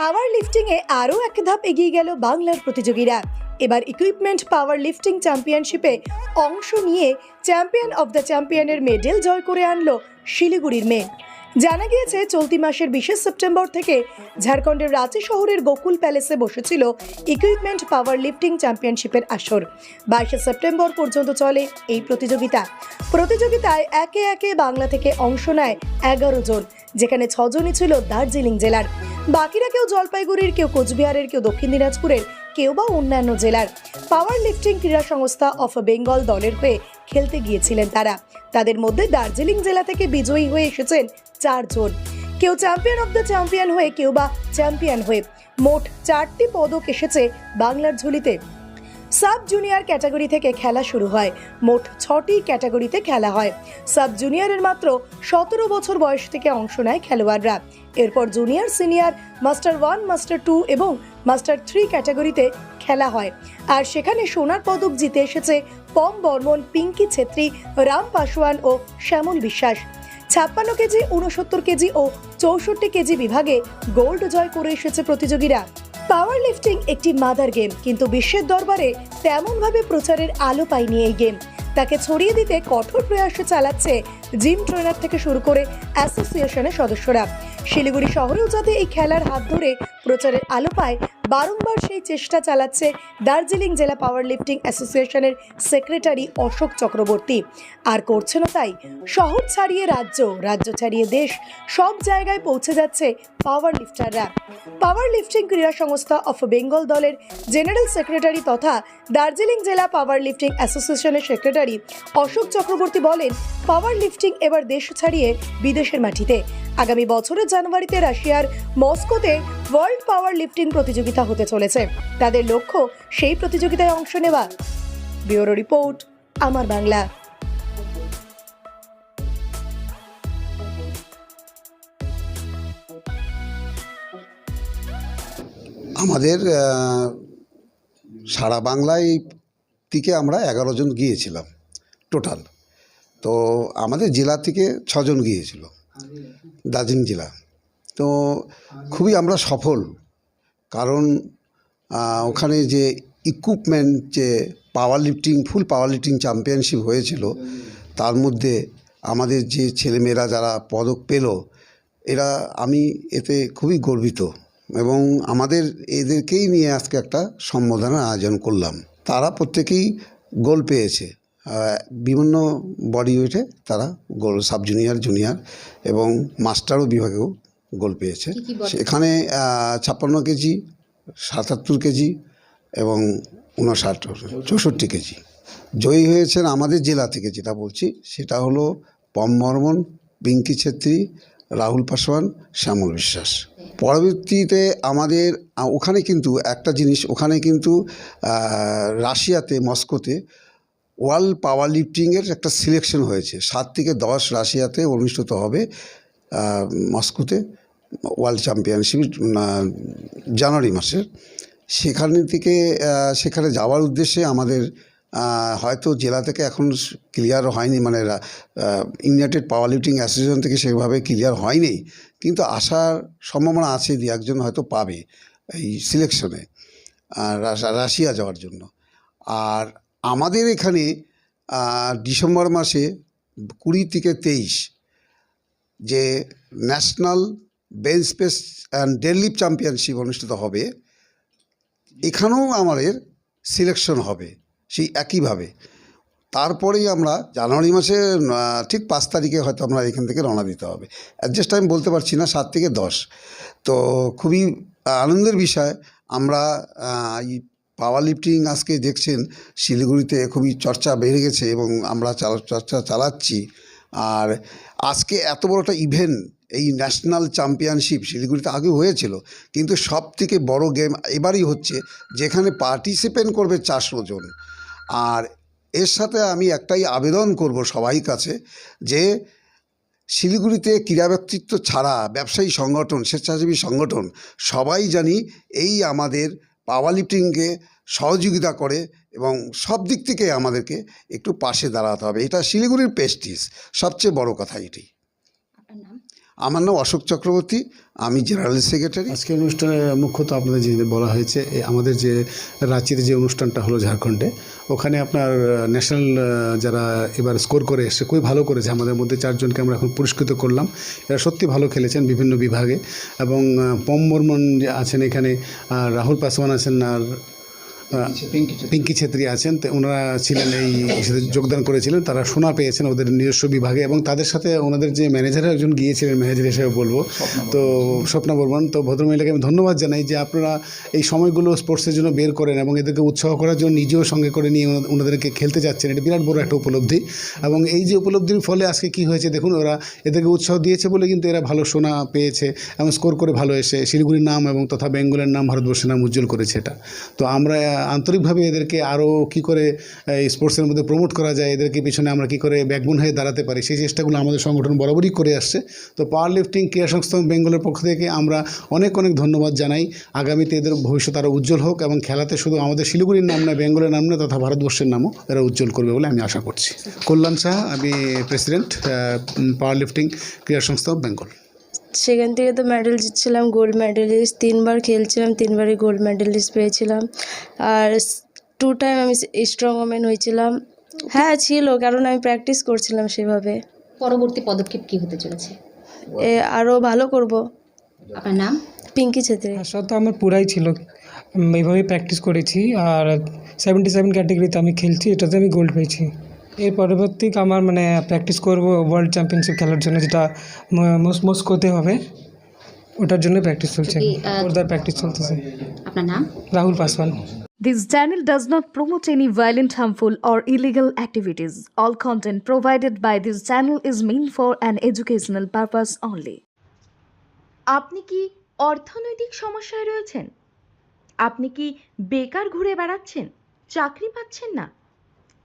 পাওয়ার লিফটিংয়ে আরও এক ধাপ এগিয়ে গেল বাংলার প্রতিযোগীরা। এবার ইকুইপমেন্ট পাওয়ার লিফটিং চ্যাম্পিয়নশিপে অংশ নিয়ে চ্যাম্পিয়ন অব দ্য চ্যাম্পিয়নের মেডেল জয় করে আনলো শিলিগুড়ির মেয়ে। জানা গিয়েছে, চলতি মাসের বিশে সেপ্টেম্বর থেকে ঝাড়খণ্ডের রাঁচি শহরের গোকুল প্যালেসে বসেছিল ইকুইপমেন্ট পাওয়ার লিফটিং চ্যাম্পিয়নশিপের আসর। বাইশে সেপ্টেম্বর পর্যন্ত চলে এই প্রতিযোগিতা। প্রতিযোগিতায় একে একে বাংলা থেকে অংশ নেয় এগারো জন, যেখানে ছজনই ছিল দার্জিলিং জেলার। বাকিরা কেউ জলপাইগুড়ির, কেউ কোচবিহারের, কেউ দক্ষিণ দিনাজপুরের। কেউ বা অন্যান্য জেলার পাওয়ার লিফটিং ক্রীড়া সংস্থা অফ বেঙ্গল দলের হয়ে খেলতে গিয়েছিলেন তারা। তাদের মধ্যে দার্জিলিং জেলা থেকে বিজয়ী হয়ে এসেছেন চারজন। কেউ চ্যাম্পিয়ন অব দ্য চ্যাম্পিয়ন হয়ে, কেউ বা চ্যাম্পিয়ন হয়ে মোট চারটি পদক এসেছে বাংলার ঝুলিতে। সাব জুনিয়র ক্যাটাগরি থেকে খেলা শুরু হয়, মোট ছটি ক্যাটাগরিতে খেলা হয়। সাব জুনিয়রের মাত্র সতেরো বছর বয়স থেকে অংশ নেয় খেলোয়াড়রা। এরপর junior senior master one master two এবং মাস্টার থ্রি ক্যাটাগরিতে খেলা হয়। আর সেখানে সোনার পদক জিতে এসেছে পম বর্মন, পিঙ্কি ছেত্রী, রাম পাসওয়ান ও শ্যামল বিশ্বাস। ছাপ্পান্ন কেজি উনসত্তর কেজি ও চৌষট্টি কেজি বিভাগে গোল্ড জয় করে এসেছে প্রতিযোগীরা। পাওয়ার লিফটিং একটি মাদার গেম, কিন্তু বিশ্বের দরবারে তেমনভাবে প্রচারের আলো পায়নি এই গেম। তাকে ছড়িয়ে দিতে কঠোর প্রয়াস চালাচ্ছে জিম ট্রেনার থেকে শুরু করে অ্যাসোসিয়েশনের সদস্যরা। শিলিগুড়ি শহরেও যাতে এই খেলার হাত ধরে প্রচারের আলো পায় বারংবার সেই চেষ্টা চালাচ্ছে দার্জিলিং জেলা পাওয়ার লিফটিং অ্যাসোসিয়েশনের সেক্রেটারি অশোক চক্রবর্তী। আর করছে না তাই, শহর ছাড়িয়ে রাজ্য রাজ্য ছাড়িয়ে দেশ, সব জায়গায় পৌঁছে যাচ্ছে পাওয়ার লিফটাররা পাওয়ার লিফটিং ক্রীড়া সংস্থা অফ বেঙ্গল দলের জেনারেল সেক্রেটারি তথা দার্জিলিং জেলা পাওয়ার লিফটিং অ্যাসোসিয়েশনের সেক্রেটারি অশোক চক্রবর্তী বলেন পাওয়ার লিফটিং এবার দেশ ছাড়িয়ে বিদেশের মাটিতে। আগামী বছরের জানুয়ারিতে রাশিয়ার মস্কোতে ওয়ার্ল্ড পাওয়ার লিফটিং প্রতিযোগিতা হতে চলেছে। তাদের লক্ষ্য সেই প্রতিযোগিতায় অংশ নেওয়া। ব্যুরো রিপোর্ট, আমার বাংলা। আমাদের সারা বাংলায় থেকে আমরা এগারো জন গিয়েছিলাম টোটাল। তো আমাদের জেলা থেকে ছজন গিয়েছিল। দার্জিলিং জেলা। তো খুবই আমরা সফল। কারণ ওখানে যে ইকুইপমেন্ট যে power lifting full power lifting championship হয়েছিল, তার মধ্যে আমাদের যে ছেলেমেয়েরা যারা পদক পেল, এরা আমি এতে খুবই গর্বিত এবং আমাদের এদেরকেই নিয়ে আজকে একটা সম্বোধনার আয়োজন করলাম। তারা প্রত্যেকেই গোল পেয়েছে। বিভিন্ন বডি ওয়েটে তারা গোল সাব জুনিয়র জুনিয়র এবং মাস্টারও বিভাগেও গোল পেয়েছে। এখানে ছাপ্পান্ন কেজি সাতাত্তর কেজি এবং উনষাট চৌষট্টি কেজি। জয়ী হয়েছেন আমাদের জেলা থেকে যেটা বলছি সেটা হলো পম বর্মন পিঙ্কি ছেত্রী রাহুল পাসওয়ান শ্যামল বিশ্বাস। পরবর্তীতে আমাদের ওখানে কিন্তু একটা জিনিস ওখানে কিন্তু রাশিয়াতে মস্কোতে ওয়ার্ল্ড পাওয়ার লিফটিংয়ের একটা সিলেকশন হয়েছে। সাত থেকে দশ রাশিয়াতে অনুষ্ঠিত হবে মস্কোতে। ওয়ার্ল্ড চ্যাম্পিয়নশিপ জানুয়ারি মাসের সেখান থেকে সেখানে যাওয়ার উদ্দেশ্যে আমাদের হয়তো জেলা থেকে এখন ক্লিয়ার হয়নি মানে ইউনাইটেড পাওয়ার লিফটিং অ্যাসোসিয়েশন থেকে সেভাবে ক্লিয়ার হয়নি। কিন্তু আসার সম্ভাবনা আছে, দু একজন হয়তো পাবে এই সিলেকশনে রাশিয়া যাওয়ার জন্য। আর আমাদের এখানে ডিসেম্বর মাসে কুড়ি থেকে তেইশ যে ন্যাশনাল বেঞ্চ স্পেস অ্যান্ড ডেডলিফট চ্যাম্পিয়নশিপ অনুষ্ঠিত হবে। এখানেও আমাদের সিলেকশন হবে, সেই একইভাবে। তারপরেই আমরা জানুয়ারি মাসে ঠিক পাঁচ তারিখে হয়তো আমরা এখান থেকে রওনা দিতে হবে। অ্যাডজাস্ট আমি বলতে পারছি না, সাত থেকে দশ। তো খুবই আনন্দের বিষয়। আমরা এই পাওয়ার লিফটিং আজকে দেখছেন, শিলিগুড়িতে খুবই চর্চা বেড়ে গেছে এবং আমরা চর্চা চালাচ্ছি। আর আজকে এত বড় একটা ইভেন্ট এই ন্যাশনাল চ্যাম্পিয়নশিপ শিলিগুড়িতে আগে হয়েছিল, কিন্তু সব থেকে বড় গেম এবারই হচ্ছে যেখানে পার্টিসিপেন্ট করবে চারশো জন। আর এর সাথে আমি একটাই আবেদন করব সবাই কাছে যে শিলিগুড়িতে ক্রীড়া ব্যক্তিত্ব ছাড়া ব্যবসায়ী সংগঠন, স্বেচ্ছাসেবী সংগঠন সবাই জানি এই আমাদের পাওয়ার লিফটিংকে সহযোগিতা করে এবং সব দিক থেকে আমাদেরকে একটু পাশে দাঁড়াতে হবে। এটা শিলিগুড়ির পেস্টিস সবচেয়ে বড় কথা এটি। আমার নাম অশোক চক্রবর্তী, আমি জেনারেল সেক্রেটারি। আজকের অনুষ্ঠানে মুখ্যত আপনাদের যে বলা হয়েছে আমাদের যে রাঁচিতে যে অনুষ্ঠানটা হলো ঝাড়খণ্ডে, ওখানে আপনার ন্যাশনাল যারা এবার স্কোর করে এসছে, খুবই ভালো করেছে। আমাদের মধ্যে চারজনকে আমরা এখন পুরস্কৃত করলাম। এরা সত্যি ভালো খেলেছেন বিভিন্ন বিভাগে এবং পম বর্মন যে আছেন এখানে রাহুল পাসওয়ান আছেন, আর পিঙ্কি ছেত্রী আছেন তো ওনারা ছিলেন এই সাথে যোগদান করেছিলেন তারা সোনা পেয়েছেন ওদের নিজস্ব বিভাগে এবং তাদের সাথে ওনাদের যে ম্যানেজার একজন গিয়েছিলেন ম্যানেজার হিসেবে বলব তো স্বপ্না বর্মন তো ভদ্রমহিলাকে আমি ধন্যবাদ জানাই যে আপনারা এই সময়গুলো স্পোর্টসের জন্য বের করেন এবং এদেরকে উৎসাহ করার জন্য নিজেও সঙ্গে করে নিয়ে ওনাদেরকে খেলতে যাচ্ছেন এটা বিরাট বড় একটা উপলব্ধি। এবং এই যে উপলব্ধির ফলে আজকে কি হয়েছে দেখুন ওরা এদেরকে উৎসাহ দিয়েছে বলে কিন্তু এরা ভালো সোনা পেয়েছে এবং স্কোর করে ভালো এসে শিলিগুড়ির নাম এবং তথা বেঙ্গলের নাম ভারতবর্ষের নাম উজ্জ্বল করেছে এটা। তো আমরা আন্তরিকভাবে এদেরকে আরও কী করে স্পোর্টসের মধ্যে প্রমোট করা যায়, এদেরকে পিছনে আমরা কী করে ব্যাকবোন হয়ে দাঁড়াতে পারি, সেই চেষ্টাগুলো আমাদের সংগঠন বরাবরই করে আসছে। তো পাওয়ার লিফটিং ক্রীড়া সংস্থা বেঙ্গলের পক্ষ থেকে আমরা অনেক অনেক ধন্যবাদ জানাই। আগামীতে এদের ভবিষ্যৎ আরও উজ্জ্বল হোক এবং খেলাতে শুধু আমাদের শিলিগুড়ির নাম নয় বেঙ্গলের নাম নয়, তথা ভারতবর্ষের নামও এরা উজ্জ্বল করবে বলে আমি আশা করছি। কল্যাণ শাহ, আমি প্রেসিডেন্ট পাওয়ার লিফটিং ক্রীড়া সংস্থা অফ বেঙ্গল সেখান থেকে তো মেডেল জিতছিলাম গোল্ড মেডেলিস্ট তিনবার খেলছিলাম তিনবারই গোল্ড মেডেলিস্ট পেয়েছিলাম। আর টু টাইম আমি স্ট্রং ওমেন হয়েছিলাম। হ্যাঁ ছিল কারণ আমি প্র্যাকটিস করছিলাম সেভাবে। পরবর্তী পদক্ষেপ কি হতে চলেছে? এ আরও ভালো করব। আপনার নাম? পিঙ্কি ছেত্রী। আশা তো আমার পুরাই ছিল। এইভাবেই প্র্যাকটিস করেছি। আর সেভেন্টি সেভেন ক্যাটাগরিতে আমি খেলছি এটাতে আমি গোল্ড পেয়েছি। এর পরবর্তী আমার মানে প্র্যাকটিস করব ওয়ার্ল্ড চ্যাম্পিয়নশিপ খেলার জন্য যেটা মোস্ট মস্কোতে হবে। ওটার জন্য প্র্যাকটিস চলছে। ওটার প্র্যাকটিস চলতেছে। আপনার নাম? Rahul Paswan. This channel does not promote any violent, harmful, or illegal activities. All content provided by this channel is meant for an educational purpose only. আপনি কি অর্থনৈতিক সমস্যায় রয়েছেন? আপনি কি বেকার ঘুরে বেড়াচ্ছেন? চাকরি পাচ্ছেন না?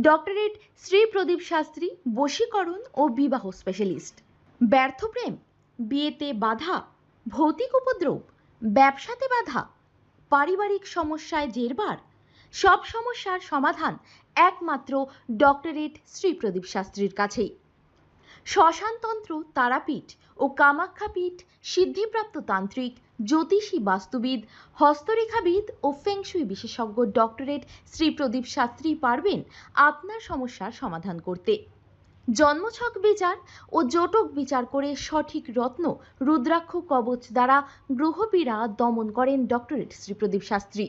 ডক্টরেট শ্রী প্রদীপ শাস্ত্রী, বশীকরণ ও বিবাহ স্পেশালিস্ট ব্যর্থ প্রেম, বিয়েতে বাধা, ভৌতিক উপদ্রব, ব্যবসাতে বাধা, পারিবারিক সমস্যায় জেরবার, সব সমস্যার সমাধান একমাত্র ডক্টরেট শ্রী প্রদীপ শাস্ত্রীর কাছেই। শ্মশানতন্ত্র, তারাপীঠ ও কামাখ্যাপীঠ সিদ্ধিপ্রাপ্ত তান্ত্রিক জ্যোতিষী বাস্তুবিদ, হস্তরেখাবিদ ও ফেংশুই বিশেষজ্ঞ ডক্টরেট শ্রী প্রদীপ শাস্ত্রী পারবেন আপনার সমস্যার সমাধান করতে। জন্মছক বিচার ও জটক বিচার করে সঠিক রত্ন রুদ্রাক্ষ কবচ দ্বারা গ্রহপীড়া দমন করেন ডক্টরেট শ্রী প্রদীপ শাস্ত্রী।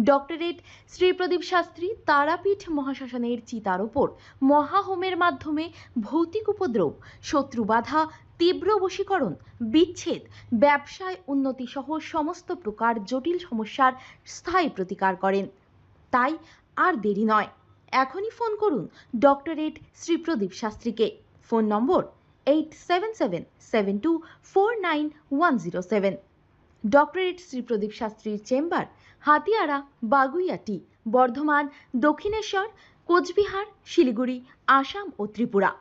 ডক্টরেট শ্রী প্রদীপ শাস্ত্রী তারাপীঠ মহাশ্মশানের চিতার ওপর মহাহোমের মাধ্যমে ভৌতিক উপদ্রব, শত্রু বাধা তীব্র বশীকরণ, বিচ্ছেদ, ব্যবসায় উন্নতি সহ সমস্ত প্রকার জটিল সমস্যার স্থায়ী প্রতিকার করেন। তাই আর দেরি নয়। এখনই ফোন করুন ডক্টরেট শ্রী প্রদীপ শাস্ত্রীকে। Phone number eight seven seven seven two four nine one zero seven. Doctorate Shri Pradeep শাস্ত্রীর chamber, Hatiara Baguiati Bardhaman, Dakshineswar, Cooch Behar, Siliguri, Assam ও ত্রিপুরা।